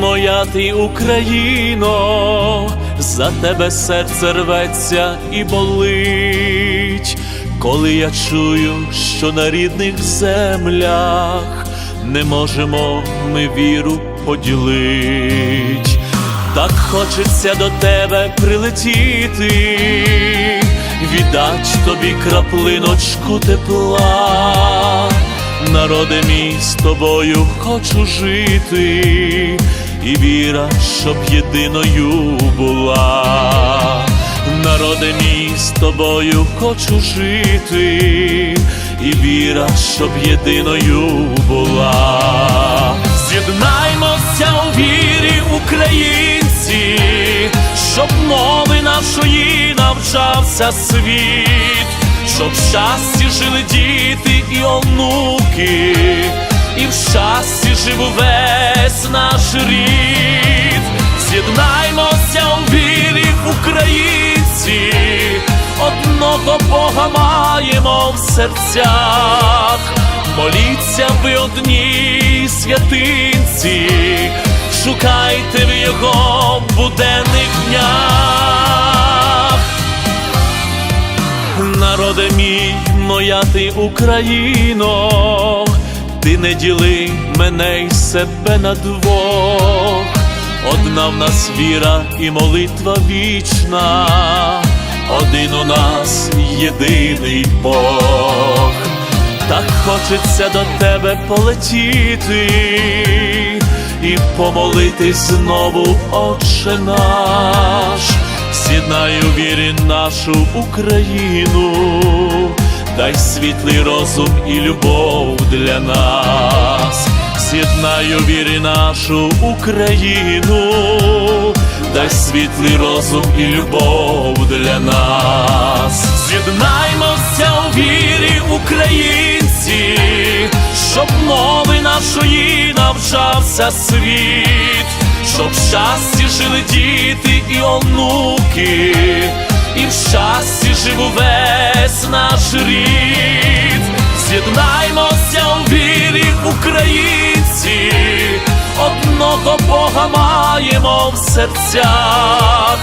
моя ти Україно, за тебе серце рветься і болить, коли я чую, що на рідних землях не можемо ми віру поділить. Так хочеться до тебе прилетіти, віддать тобі краплиночку тепла. Народе мій з тобою хочу жити, і віра, щоб єдиною була. Народе мій з тобою хочу жити, і віра, щоб єдиною була. З'єднаймося у вірі, українці, щоб мови нашої навчався світ, щоб в щасті жили діти і онуки, і в щасті жив увесь наш рід. З'єднаймося у вірі, українці, одного Бога маємо в серцях. Моліться ви одній святинці, шукайте в його моя ти Україно, ти не діли мене й себе на двох. Одна в нас віра і молитва вічна, один у нас єдиний Бог. Так хочеться до тебе полетіти і помолитись знову, Отче наш, з'єднай у вірі нашу Україну, дай світлий розум і любов для нас, з'єднай у вірі нашу Україну, дай світлий розум і любов для нас, з'єднаймося у вірі, українці, щоб мови нашої навчався світ, щоб в щасті жили діти і онуки, і в щасті жив увесь наш рід. З'єднаймося у вірі, українці, одного Бога маємо в серцях.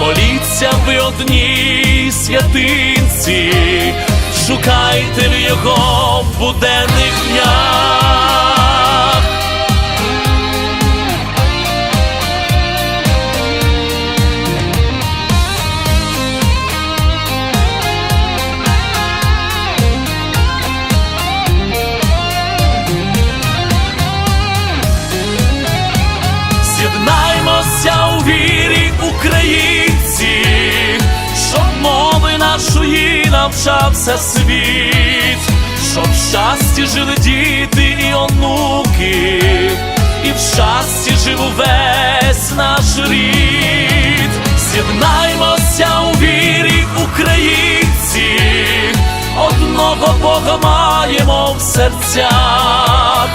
Моліться ви одній святинці, шукайте в його буденних днях. Навчався світ, щоб в щасті жили діти і онуки, і в щасті жив увесь наш рід. З'єднаймося у вірі, українці, одного Бога маємо в серцях.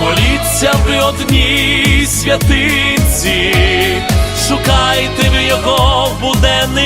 Моліться ви одній святинці, шукайте ви його в буденних